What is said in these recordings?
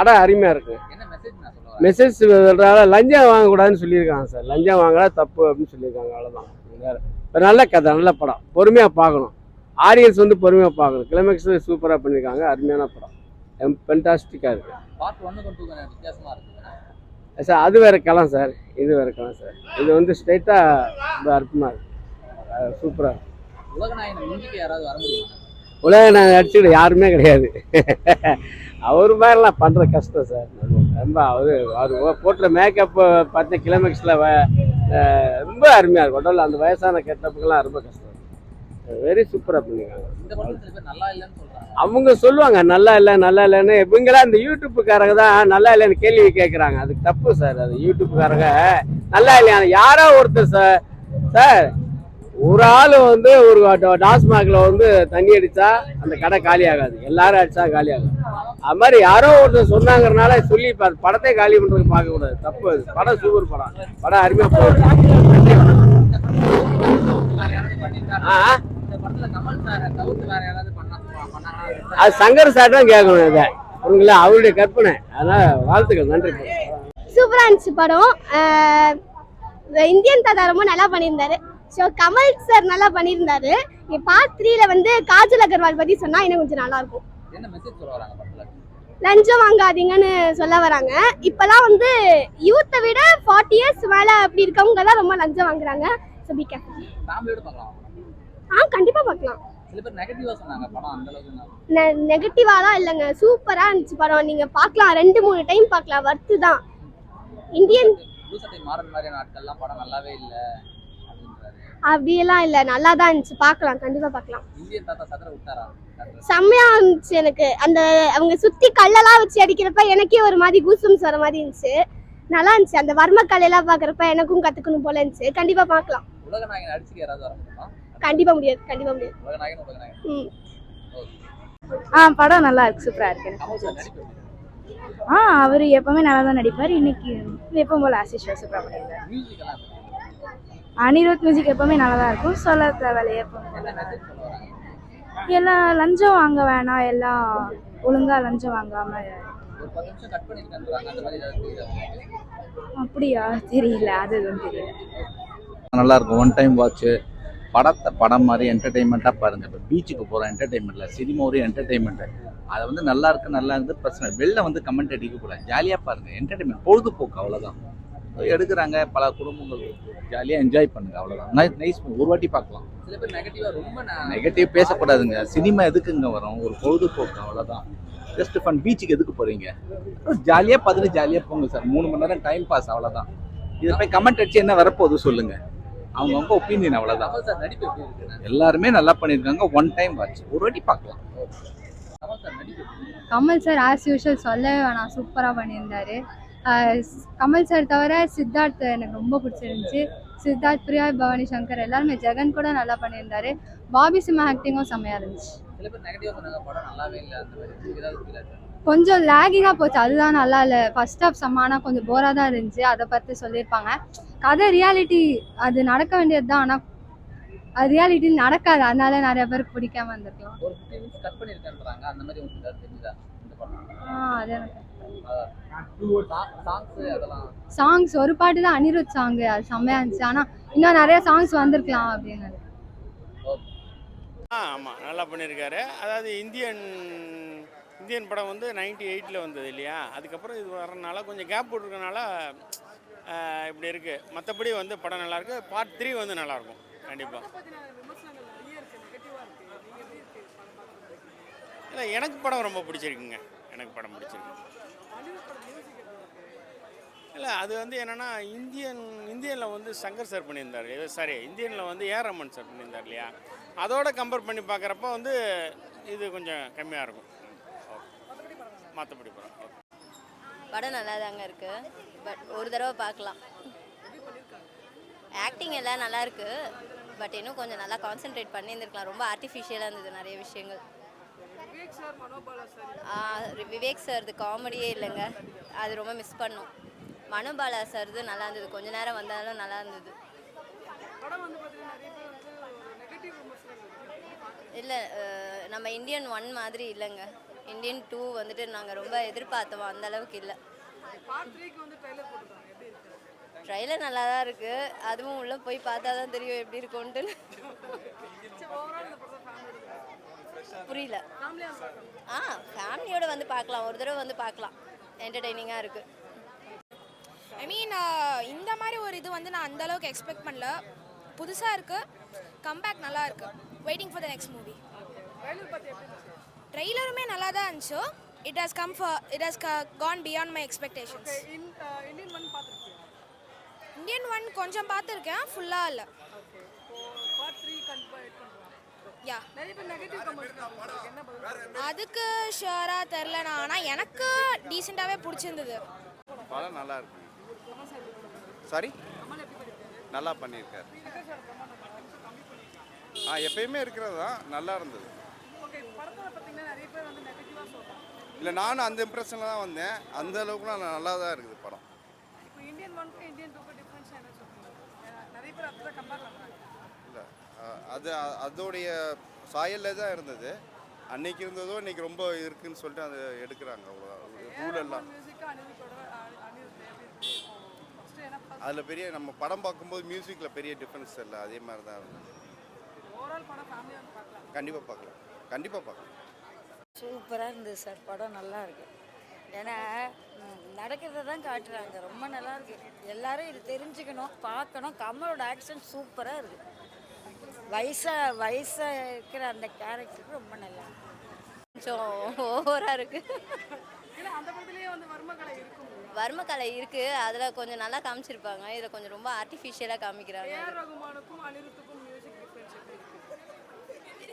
படம் அருமையாக இருக்கு. என்ன மெசேஜ் சொல்கிறாங்க லஞ்சம் வாங்கக்கூடாதுன்னு சொல்லியிருக்காங்க சார். லஞ்சம் வாங்கினா தப்பு அப்படின்னு சொல்லியிருக்காங்க. அவ்வளோதான் வேற நல்ல கதை நல்ல படம். பொறுமையாக பார்க்கணும். ஆடியன்ஸ் வந்து பொறுமையாக பார்க்கணும். கிளைமேக்ஸ் சூப்பராக பண்ணியிருக்காங்க. அருமையான படம். ஃபென்டாஸ்டிக்காக இருக்குது பார்ட் ஒன்னு கொண்டு கொஞ்சம் வித்தியாசமா இருக்கு சார் அது வேற களம் சார். இது வேற களம் சார். இது வந்து ஸ்ட்ரைட்டாக ரொம்ப அற்புதமாக இருக்கு. சூப்பராக இருக்கு. உலக நாங்கள் அடிச்சுக்கிட்டு யாருமே கிடையாது. அவர் மாதிரிலாம் பண்ணுற கஷ்டம் சார். ரொம்ப அவர் அவர் போட்டுற மேக்கப்பு பார்த்த கிளைமேக்ஸில் ரொம்ப அருமையாக இருக்கும். உடல் அந்த வயசான கெட்டப்புக்கெல்லாம் ரொம்ப கஷ்டம். வெரி சூப்பராக சொல்றாங்க. அவங்க சொல்லுவாங்க நல்லா இல்லை நல்லா இல்லைன்னு. இவங்களாம் இந்த யூடியூப்புக்காரங்க தான் நல்லா இல்லைன்னு கேள்வி கேட்குறாங்க அதுக்கு தப்பு சார். அது யூடியூப்புக்காரங்க நல்லா இல்லையா யாரோ ஒருத்தர் சார் சார் ஒரு ஆள் வந்து ஒரு டாஸ்மாகில் வந்து தண்ணி அடித்தா அந்த கடை காலி ஆகாது. எல்லாரும் அடித்தா காலி ஆகும் அது மாதிரி யாரோ ஒருத்தர் சொன்னாங்கறனால சொல்லி இப்போ படத்தை காலி பண்ணுறதுக்கு பார்க்கக்கூடாது தப்பு அது. படம் சூப்பர் படம். படம் அருமையாக போகுது. ஆ அது சங்கர் சார் தான் கேட்கணும் இதை. அவங்கள அவருடைய கற்பனை. அதனால் வாழ்த்துக்கள். நன்றி. சூப்பராக இருந்துச்சு படம். இந்தியன் தாத்தா ரொம்ப நல்லா பண்ணியிருந்தாரு. ஸோ கமல் சார் நல்லா பண்ணியிருந்தாரு. பார்ட் த்ரீல வந்து காஜல் அகர்வால் பற்றி சொன்னால் இன்னும் கொஞ்சம் நல்லா இருக்கும் லஞ்சம் வாங்காதீங்கன்னு சொல்ல வராங்க. இப்போலாம் வந்து யூத்தை விட ஃபார்ட்டி இயர்ஸ் மேலே அப்படி இருக்கவங்க தான் ரொம்ப லஞ்சம் வாங்குறாங்க. ஸோ பி ஆ கண்டிப்பாக பார்க்கலாம். நெகட்டிவா நெகட்டிவாலாம் இல்லைங்க. சூப்பராக இருந்துச்சு படம். நீங்கள் பார்க்கலாம். ரெண்டு மூணு டைம் பார்க்கலாம். வர்த்து தான். இந்தியன் அப்படியெல்லாம் இல்லை. நல்லா தான் இருந்துச்சு. பார்க்கலாம். கண்டிப்பாக பார்க்கலாம். செம்மையா இருந்துச்சு எனக்கு. அந்த அவங்க சுத்தி கல்லெல்லாம் வச்சு அடிக்கிறப்ப எனக்கே ஒரு மாதிரி கூசம்ஸ் வர மாதிரி இருந்துச்சு. நல்லா இருந்துச்சு. அந்த வர்ம கலையெல்லாம் பாக்குறப்ப எனக்கும் கத்துக்கணும் போல இருந்துச்சு. கண்டிப்பா பார்க்கலாம். கண்டிப்பா முடியாது. கண்டிப்பா முடியாது. ஆ படம் நல்லா இருக்கு. சூப்பரா இருக்கு. கமல் சார் நடிப்பு எப்படி? இருக்கு? ஆ அவர் எப்பவுமே நல்லா தான் நடிப்பார். இன்னைக்கு எப்பவும் போல ஆசிஷ் சூப்பரா பண்ணியிருக்காரு மியூசிக் எல்லாம் எப்படி இருக்கு? அனிருத் மியூசிக் எப்பவுமே நல்லா தான் இருக்கும் சொல்ல தேவையில்லை எப்பவும் எல்லாம் லஞ்சம் வாங்க வேணாம். எல்லாம் ஒழுங்காக லஞ்சம் வாங்காமல் அப்படியா? தெரியல. அது எதுவும் தெரியல. நல்லா இருக்கும். ஒன் டைம் வாட்ச்சு படத்தை படம் மாதிரி என்டர்டெயின்மெண்ட்டாக பாருங்க. இப்போ பீச்சுக்கு போகிறோம் என்டர்டெயின்மெண்ட்டில் சினிமா ஒரு என்டர்டெயின்மெண்ட்டு அதை வந்து நல்லா இருக்கு நல்லா இருந்து பிரச்சனை வெளில வந்து கமெண்ட் அடிக்கக்கூடாது ஜாலியாக பாருங்கள் என்டர்டெயின்மெண்ட் பொழுதுபோக்கு அவ்வளோதான் எடுக்கிறாங்க பல குடும்பங்கள் ஜாலியாக என்ஜாய் பண்ணுங்க அவ்வளோதான் நைஸ் ஒரு வாட்டி பார்க்கலாம். சில பேர் நெகட்டிவா ரொம்ப நெகட்டிவ் பேசக்கூடாதுங்க சினிமா எதுக்குங்க வரும்? ஒரு பொழுதுபோக்கு அவ்வளோதான் ஜஸ்ட் ஃபன் பீச்சுக்கு எதுக்கு போகிறீங்க ஜாலியாக பார்த்துட்டு ஜாலியாக போங்க சார் மூணு மணி நேரம் டைம் பாஸ் அவ்வளோதான் இதை போய் கமெண்ட் அடிச்சு என்ன வரப்போகுது சொல்லுங்க. அவங்கவுங்க ஒப்பீனியன் அவ்வளோதான் எல்லாருமே நல்லா பண்ணியிருக்காங்க. ஒன் டைம் வாட்ச் ஒரு வாட்டி பார்க்கலாம். கமல் சார் நடிப்பு எப்படி இருக்கு? கமல் சார் ஆஸ் யூஷுவல் சொல்லவே வேணாம். சூப்பராக பண்ணியிருந்தாரு. கமல் சார் தவிர சித்தார்த் எனக்கு ரொம்ப பிடிச்சிருந்துச்சு. சித்தார்த் பிரியா பவானி சங்கர் எல்லாருமே ஜெகன் கூட நல்லா பண்ணியிருந்தாரு. பாபி சிம்மா ஆக்டிங்கும் செம்மையாக இருந்துச்சு. கொஞ்சம் லேகிங்காக போச்சு. அதுதான் நல்லா இல்லை. ஃபர்ஸ்ட் ஆஃப் செம்மானா கொஞ்சம் போராக தான் இருந்துச்சு. அதை பற்றி சொல்லியிருப்பாங்க. கதை ரியாலிட்டி அது நடக்க வேண்டியது தான் ஆனால் அது ரியாலிட்டி நடக்காது. அதனால நிறைய பேருக்கு பிடிக்காம இருந்திருக்கலாம். ஆ அது எனக்கு சாங்ஸ் ஒரு பாட்டு தான் அனிருத் சாங் அது செம்மையா இருந்துச்சு. ஆனால் இன்னும் நிறைய சாங்ஸ் வந்திருக்கலாம் அப்படின்னு. ஆ ஆமாம் நல்லா பண்ணியிருக்காரு அதாவது இந்தியன் இந்தியன் படம் வந்து நைன்டி எயிட்டில் வந்தது இல்லையா? அதுக்கப்புறம் இது வரனால கொஞ்சம் கேப் போட்டிருக்கனால இப்படி இருக்குது மற்றபடி வந்து படம் நல்லாயிருக்கு பார்ட் த்ரீ வந்து நல்லாயிருக்கும் கண்டிப்பாக இல்லை எனக்கு படம் ரொம்ப பிடிச்சிருக்குங்க. எனக்கு படம் பிடிச்சிருக்கு. இல்லை அது வந்து என்னென்னா இந்தியன் இந்தியனில் வந்து சங்கர் சார் பண்ணியிருந்தார். சாரி இந்தியனில் வந்து ஏ ரமன் சார் பண்ணியிருந்தார் இல்லையா? அதோட கம்பேர் பண்ணி பார்க்குறப்ப வந்து இது கொஞ்சம் கம்மியாக இருக்கும். மற்றபடி படம் படம் நல்லா தாங்க இருக்குது பட் ஒரு தடவை பார்க்கலாம். ஆக்டிங் எல்லாம் நல்லா இருக்குது பட் இன்னும் கொஞ்சம் நல்லா கான்சென்ட்ரேட் பண்ணியிருந்திருக்கலாம். ரொம்ப ஆர்டிஃபிஷியலாக இருந்தது நிறைய விஷயங்கள். விவேக் சார்து காமெடியே இல்லைங்க. அது ரொம்ப மிஸ் பண்ணோம். மனோபாலா சார்து நல்லா இருந்தது. கொஞ்ச நேரம் வந்தாலும் நல்லா இருந்தது. இல்லை நம்ம இந்தியன் ஒன் மாதிரி இல்லைங்க. இந்தியன் டூ வந்துட்டு நாங்கள் ரொம்ப எதிர்பார்த்தோம். அந்த அளவுக்கு இல்லை. ட்ரைலர் நல்லா தான் இருக்கு? அதுவும் உள்ள போய் பார்த்தா தான் தெரியும் எப்படி இருக்கும்ட்டு புரியல. ஆ ஃபேமிலியோட வந்து பார்க்கலாம். ஒரு தடவை வந்து பார்க்கலாம். என்டர்டைனிங்காக இருக்கு. ஐ மீன் இந்த மாதிரி ஒரு இது வந்து நான் அந்த அளவுக்கு எக்ஸ்பெக்ட் பண்ணல. புதுசாக இருக்கு. கம்பேக் நல்லா இருக்கு. Waiting for the next movie ட்ரெய்லருமே நல்லா தான் இருந்துச்சு. It has come for it has gone beyond my expectations Indian one கொஞ்சம் பார்த்துருக்கேன். ஃபுல்லாக இல்லை. யா. அதுக்கு ஷுவராக தெரிலண்ணா ஆனால் எனக்கு டீசெண்டாகவே பிடிச்சிருந்தது. படம் நல்லா இருக்கு. சாரி நல்லா பண்ணியிருக்காரு. ஆ எப்பயுமே இருக்கிறது தான் நல்லா இருந்தது. இல்லை நானும் அந்த இம்ப்ரெஷனில் தான் வந்தேன். அந்த அளவுக்குலாம் நல்லா தான் இருக்குது படம். இல்லை அது அதோடைய சாயலில் தான் இருந்தது. அன்னைக்கு இருந்ததோ இன்னைக்கு ரொம்ப இருக்குன்னு சொல்லிட்டு அது எடுக்கிறாங்க அவ்வளோ ரூல் எல்லாம். அதில் பெரிய நம்ம படம் பார்க்கும்போது மியூசிக்கில் பெரிய டிஃப்ரென்ஸ் இல்லை. அதே மாதிரி தான் இருந்தது. கண்டிப்பாக பார்க்கலாம். கண்டிப்பாக பார்க்கலாம். சூப்பராக இருந்தது சார். படம் நல்லா இருக்கு. ஏன்னா நடக்கிறத தான் காட்டுறாங்க. ரொம்ப நல்லா இருக்கு. எல்லாரும் இது தெரிஞ்சுக்கணும் பார்க்கணும். கமலோட ஆக்ஷன் சூப்பராக இருக்கு. வயசா வயசா இருக்கிற அந்த கேரக்டருக்கு ரொம்ப நல்லா இருக்கு. கொஞ்சம் ஓவராக இருக்கு. வர்மக்கலை இருக்கு. அதில் கொஞ்சம் நல்லா காமிச்சிருப்பாங்க. இதில் கொஞ்சம் ரொம்ப ஆர்டிஃபிஷியலாக காமிக்கிறாங்க.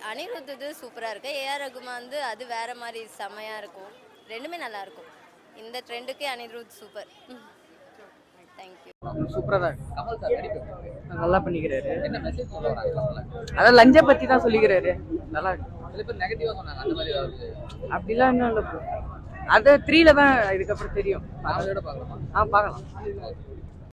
அனிருத்துது சூப்பராக இருக்கு? ஏஆர் ரகுமான் வந்து அது வேற மாதிரி செம்மையாக இருக்கும். ரெண்டுமே நல்லா இருக்கும். இந்த ட்ரெண்டுக்கு அனிருத் சூப்பர் சூப்பராக தான் இருக்கு. கமல் சார் நடிப்பு. நல்லா பண்ணிக்கிறாரு. என்ன மெசேஜ் சொல்ல வராங்க அதான் லஞ்ச பத்தி தான் சொல்லிக்கிறாரு. நல்லா இருக்கு. சில பேர் நெகட்டிவாக சொன்னாங்க அந்த மாதிரி ஏதாவது அப்படிலாம் இன்னும் இல்லை அது த்ரீல தான் இதுக்கப்புறம் தெரியும். ஆ பார்க்கலாம்.